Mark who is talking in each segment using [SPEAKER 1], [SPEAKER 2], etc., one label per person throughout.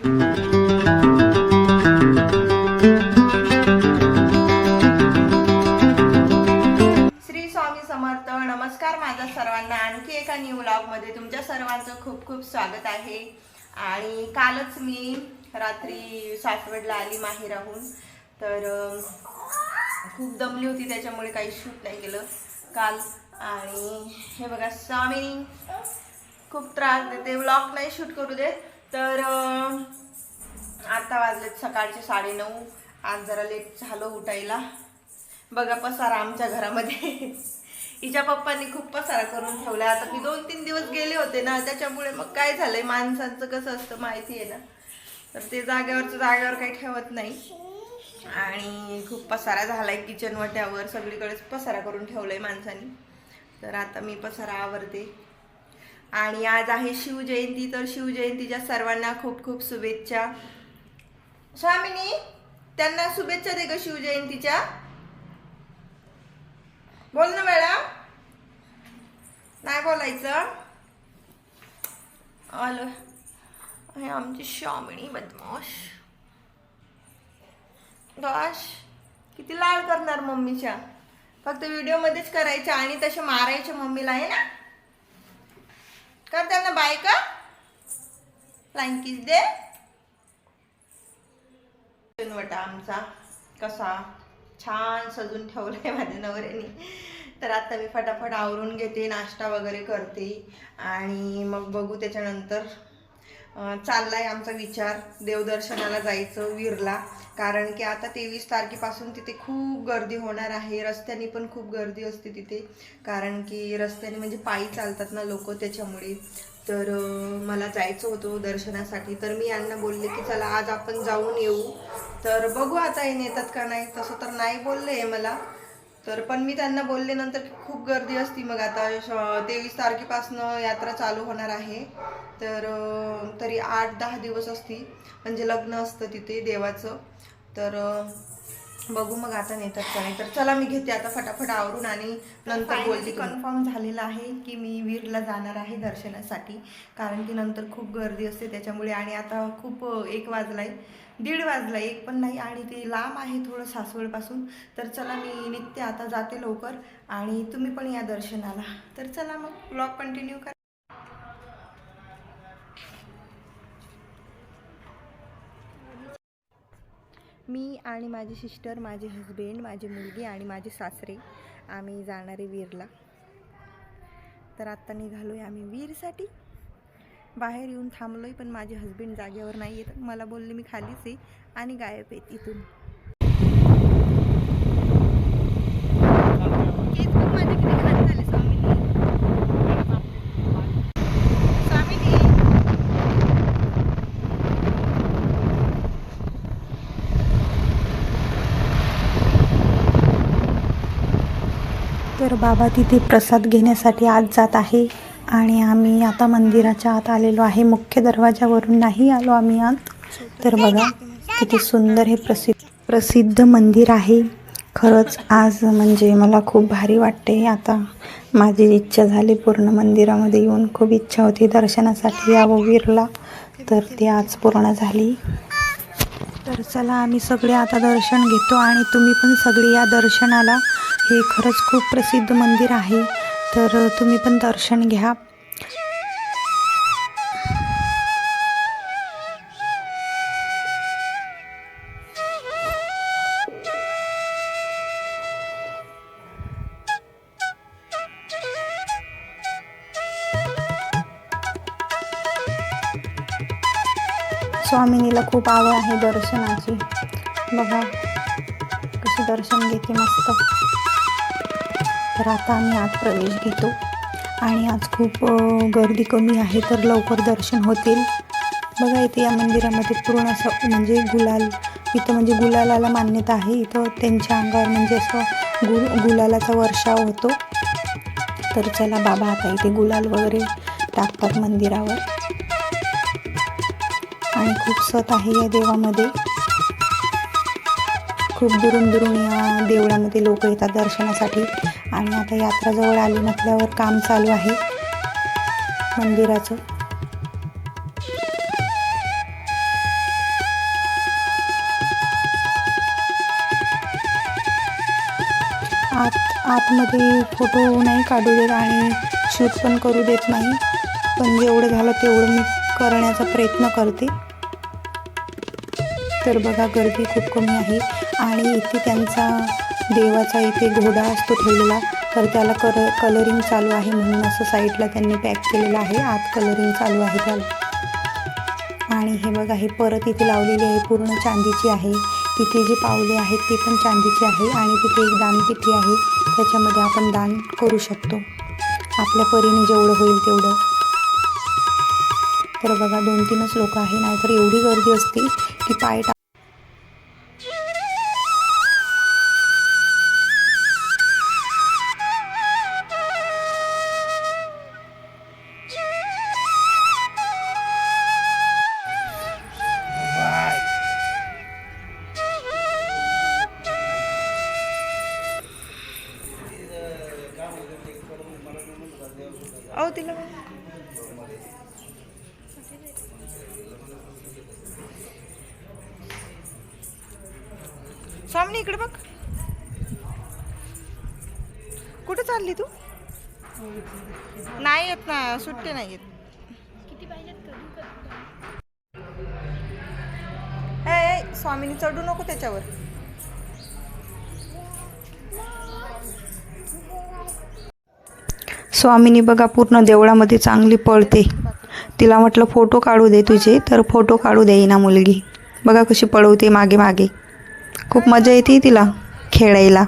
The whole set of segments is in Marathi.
[SPEAKER 1] श्री स्वामी समर्थ नमस्कार माझ्या सर्वांना. आणखी एका न्यू मध्ये तुमच्या सर्वांचं खूप खूप स्वागत आहे. आणि कालच मी रात्री सासवडला आली माहेराहून. तर खूप दमली होती त्याच्यामुळे काही शूट नाही केलं काल. आणि हे बघा स्वामी खूप त्रास देते. व्लॉग नाही शूट करू देत. तर आता वाजलेत सकाळचे साडेनऊ. आज जरा लेट झालो उठायला. बघा पसारा आमच्या घरामध्ये. हिच्या पप्पांनी खूप पसारा करून ठेवला. आता मी दोन तीन दिवस गेले होते ना त्याच्यामुळे मग काय झालंय माणसांचं कसं असतं माहिती आहे ना. तर ते जागेवरचं जागेवर काही ठेवत नाही. आणि खूप पसारा झालाय किचन वाट्यावर. सगळीकडेच पसारा करून ठेवलाय माणसांनी. तर आता मी पसारा आवरते. आणि आज आहे शिवजयंती तर शिवजयंतीच्या सर्वांना खूप खूप शुभेच्छा. स्वामिनी त्यांना शुभेच्छा दे ग शिवजयंतीच्या. बोल ना मॅडम. नाही बोलायचं. आलो. हे आमची श्यामिणी बदमाश. दाश किती लाळ करणार मम्मीच्या. फक्त व्हिडिओमध्येच करायच्या आणि तसे मारायचे मम्मीला आहे ना? करतात ना बायका का. किस दे. वटा आमचा कसा छान सजून ठेवलाय माझ्या नवऱ्याने. तर आता मी फटाफट आवरून घेते नाश्ता वगैरे करते. आणि मग बघू त्याच्यानंतर चाललाय आमचा विचार. देवदर्शनाला जायचं वीरला. कारण की आता तेवीस तारखेपासून तिथे खूप गर्दी होणार आहे. रस्त्याने पण खूप गर्दी असते तिथे. कारण की रस्त्याने म्हणजे पायी चालतात ना लोक त्याच्यामुळे. तर मला जायचं होतं दर्शनासाठी. तर मी यांना बोलले की चला आज आपण जाऊन येऊ. तर बघू आता हे नेतात का नाही. तसं तर नाही बोलले आहे मला. तर पण मी त्यांना बोलले नंतर की खूप गर्दी असती. मग आता तेवीस तारखेपासनं यात्रा चालू होणार आहे. तर तरी आठ दहा दिवस असती म्हणजे लग्न असतं तिथे देवाचं. तर बघू मग आता नेतात का नाही तर. चला मी घेते आता फटाफट आवरून आणि नंतर बोलते कन्फर्म झालेलं आहे की मी वीरला जाणार आहे दर्शनासाठी. कारण की नंतर खूप गर्दी असते त्याच्यामुळे आणि आता खूप एक वाजलाय. दीड वाजला एक पण नाही आणि ते लांब आहे थोडं सासवडपासून. तर चला मी निघते आता जाते लवकर. आणि तुम्ही पण या दर्शनाला. तर चला मग ब्लॉग कंटिन्यू करा. मी आणि माझी सिस्टर माझे हस्बंड माझी मुलगी आणि माझे सासरे आम्ही जाणारे वीरला. तर आत्ता निघालो आहे आम्ही वीरसाठी. बाहेर येऊन थांबलो आहे पण माझे हस्बंड जागेवर नाही येत मला बोलले मी खालीच आहे आणि गायब आहेत इथून केस बघ माझे किती घाण झाले स्वामीनी स्वामीनी
[SPEAKER 2] तर बाबा तिथे प्रसाद घेण्यासाठी आत जात आहे. आणि आम्ही आता मंदिराच्या आत आलेलो आहे. मुख्य दरवाजावरून नाही आलो आम्ही आत. तर बघा किती सुंदर हे प्रसिद्ध प्रसिद्ध मंदिर आहे. खरंच आज म्हणजे मला खूप भारी वाटते. आता माझी इच्छा झाली पूर्ण मंदिरामध्ये येऊन. खूप इच्छा होती दर्शनासाठी यावं वीरला. तर ती आज पूर्ण झाली. तर चला आम्ही सगळे आता दर्शन घेतो. आणि तुम्ही पण सगळे या दर्शनाला हे खरंच खूप प्रसिद्ध मंदिर आहे. तर तुम्ही पण दर्शन घ्या. स्वामिनीला खूप आवड आहे दर्शनाची. बघा कसे दर्शन घेते मस्त. तर आता आम्ही आत प्रवेश घेतो. आणि आज खूप गर्दी कमी आहे तर लवकर दर्शन होतील. बघा इथे या मंदिरामध्ये पूर्ण असं म्हणजे गुलाल इथं म्हणजे गुलालाला मान्यता आहे. इथं त्यांच्या अंगावर म्हणजे असं गुल गुलालाचा वर्षाव होतो. तर चला बाबा आता इथे गुलाल वगैरे टाकतात मंदिरावर. आणि खूप सत आहे या देवामध्ये. खूप दुरून दुरून या देवळामध्ये लोक येतात दर्शनासाठी. आणि आता यात्रा जवळ आली म्हटल्यावर काम चालू आहे. मंदिराचं.
[SPEAKER 1] आत आतमध्ये फोटो नाही काढू देत आणि शूट पण करू देत नाही. पण जेवढं झालं तेवढं मी करण्याचा प्रयत्न करते. तर बघा गर्दी खूप कमी आहे. आणि इथे त्यांचा देवाचा इथे घोडा असतो ठेवलेला तर त्याला कर कलरिंग चालू आहे म्हणून असं साईडला त्यांनी पॅक केलेलं आहे. आत कलरिंग चालू आहे त्याला. आणि हे बघा हे परत इथे लावलेली आहे पूर्ण चांदीची आहे. तिथे जे पावले आहेत ते पण चांदीची आहे आणि तिथे एक दानपेटी आहे. त्याच्यामध्ये आपण दान करू शकतो. आपल्या परीने जेवढं होईल तेवढं. तर बघा दोन तीनच लोक आहे नाहीतर एवढी गर्दी असते की पाय
[SPEAKER 3] स्वामी इकडे बघ. कुठे चालली तू? नाही येत ना सुट्टे नाही येत. ए, ए, स्वामीनी चढू नको त्याच्यावर.
[SPEAKER 1] स्वामीनी बघा पूर्ण देवळामध्ये चांगली पळते. तिला म्हटलं फोटो काढू दे तुझे तर फोटो काढू देईना मुलगी. बघा कशी पळवते मागे मागे. खूप मजा येते तिला खेळायला.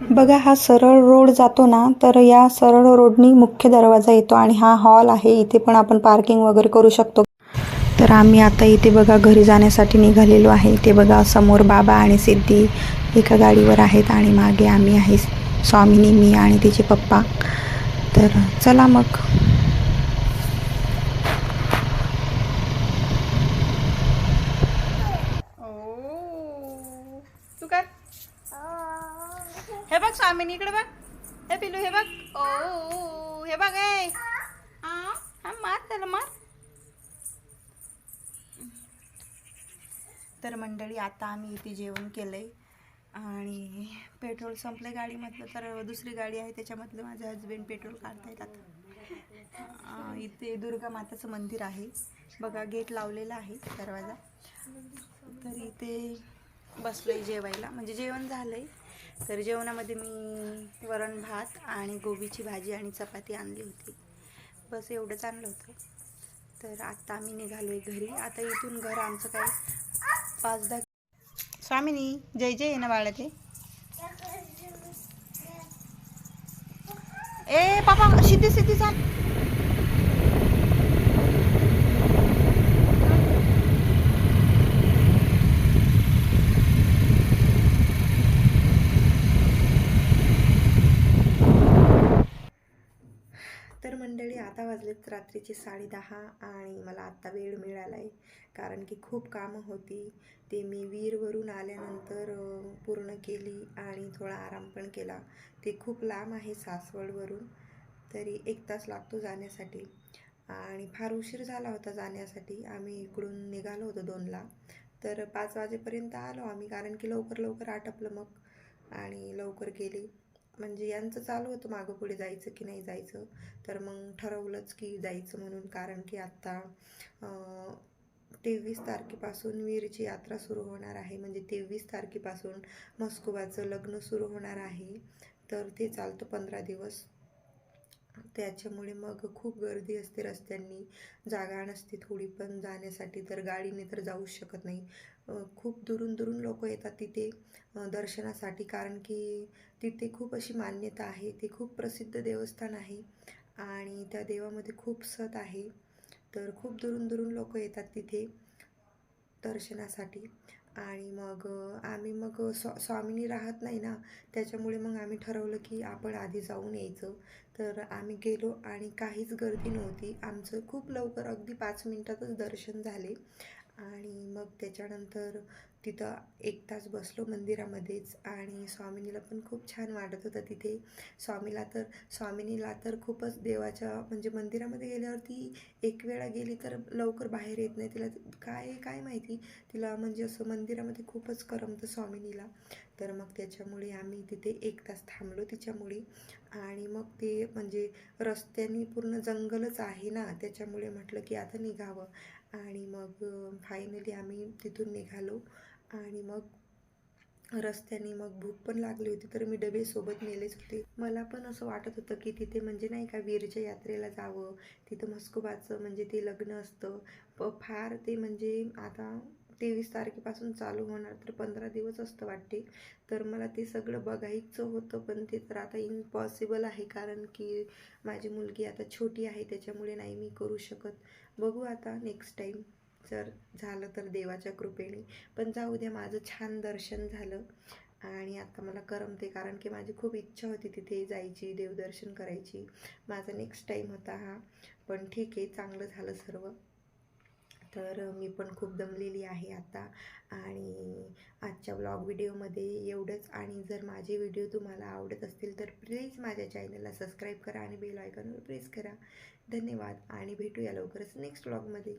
[SPEAKER 3] बघा
[SPEAKER 1] हा सरळ रोड जातो ना तर या सरळ रोडनी मुख्य दरवाजा येतो आणि हा हॉल आहे. इथे पण आपण पार्किंग वगैरे करू शकतो. तर आम्ही आता इथे बघा घरी जाण्यासाठी निघालेलो आहे. ते बघा समोर बाबा आणि सिद्धी एका गाडीवर आहेत आणि मागे आम्ही आहे स्वामिनी मी आणि तिचे पप्पा. तर चला मग
[SPEAKER 3] ओ तू कर हे बघ स्वामीनी इकडे बघ. हे पिलू हे बघ. ओ हे बघ ए. हा, मार त्याला मार. तर मंडळी आता आम्ही इथे जेवण केलंय. आणि पेट्रोल संपलं गाडीमधलं तर दुसरी गाडी आहे त्याच्यामधलं माझे हजबंड पेट्रोल काढतायत आता. इथे दुर्गा माताचं मंदिर आहे. बघा गेट लावलेला आहे दरवाजा. तर इथे बसलोय जेवायला. म्हणजे जेवण झालंय. तर जेवणामध्ये मी वरण भात आणि गोबीची भाजी आणि चपाती आणली होती. बस एवढंच आणलं होतं. तर आता आम्ही निघालो आहे घरी. आता इथून घर आमचं काय पाच दहा स्वामिनी जय जय ना बाळा ते ए पापा सिद्धी सिद्धी चाल तर मंडळी आता वाजलेत रात्री
[SPEAKER 1] रात्रीचे साडेदहा आणि मला आत्ता वेळ मिळाला आहे कारण की खूप कामं होती. ते मी वीरवरून आल्यानंतर पूर्ण केली आणि थोडा आराम पण केला. ते खूप लांब आहे सासवडवरून. तरी एक तास लागतो जाण्यासाठी. आणि फार उशीर झाला होता जाण्यासाठी. आम्ही इकडून निघालो होतो दोनला. तर पाच वाजेपर्यंत आलो आम्ही कारण की लवकर लवकर आटपलं मग. आणि लवकर गेली. म्हणजे यांचं चालू होतं मागं पुढे जायचं की नाही जायचं. तर मग ठरवलंच की जायचं म्हणून. कारण की आत्ता तेवीस तारखेपासून वीरची यात्रा सुरू होणार आहे. म्हणजे तेवीस तारखेपासून मस्कोबाचं लग्न सुरू होणार आहे. तर ते चालतं पंधरा दिवस. त्याच्यामुळे मग खूप गर्दी असते रस्त्यांनी. जागा नसते थोडी पण जाण्यासाठी तर गाडीने तर जाऊच शकत नाही. खूप दुरून दुरून लोक येतात तिथे दर्शनासाठी. कारण की तिथे खूप अशी मान्यता आहे. ते खूप प्रसिद्ध देवस्थान आहे. आणि त्या देवामध्ये खूप सत आहे. तर खूप दुरून दुरून लोक येतात तिथे दर्शनासाठी. आणि मग आम्ही मग स्वा स्वामिनी राहत नाही ना त्याच्यामुळे मग आम्ही ठरवलं की आपण आधी जाऊन यायचं. तर आम्ही गेलो आणि काहीच गर्दी नव्हती. आमचं खूप लवकर अगदी पाच मिनटातच दर्शन झाले. आणि मग त्याच्यानंतर तिथं एक तास बसलो मंदिरामध्येच आणि स्वामिनीला पण खूप छान वाटत होतं तिथे. स्वामीला तर स्वामिनीला तर खूपच देवाच्या म्हणजे मंदिरामध्ये गेल्यावरती एक वेळा गेली तर लवकर बाहेर येत नाही. तिला काय काय माहिती? तिला म्हणजे असं मंदिरामध्ये खूपच करमतं स्वामिनीला. तर मग त्याच्यामुळे आम्ही तिथे एक तास थांबलो तिच्यामुळे. आणि मग ते म्हणजे रस्त्याने पूर्ण जंगलच आहे ना त्याच्यामुळे म्हटलं की आता निघावं. आणि मग फायनली आम्ही तिथून निघालो. आणि मग रस्त्याने मग भूक पण लागली होती तर मी डबे सोबत नेलेच होते. मला पण असं वाटत होतं की तिथे म्हणजे नाही का वीरच्या यात्रेला जावं. तिथं मस्कोबाचं म्हणजे ते लग्न असतं. प फार ते म्हणजे आता तेवीस तारखेपासून चालू होणार तर पंधरा दिवस असतं वाटते. तर मला ते सगळं बघायचं होतं पण ते तर आता इम्पॉसिबल आहे. कारण की माझी मुलगी आता छोटी आहे त्याच्यामुळे नाही मी करू शकत. बघू आता नेक्स्ट टाईम जर झालं तर देवाच्या कृपेने. पण जाऊ द्या माझं छान दर्शन झालं. आणि आता मला करमते कारण की माझी खूप इच्छा होती तिथे जायची देवदर्शन करायची. माझा नेक्स्ट टाईम होता हा. पण ठीक आहे चांगलं झालं सर्व. तर मी पण खूप दमलेली आहे आता. आणि आजच्या ब्लॉग व्हिडिओमध्ये एवढंच. आणि जर माझे व्हिडिओ तुम्हाला आवडत असतील तर प्लीज माझ्या चॅनलला सबस्क्राईब करा आणि बेल आयकॉनवर प्रेस करा. धन्यवाद. आणि भेटूया लवकरच नेक्स्ट ब्लॉगमध्ये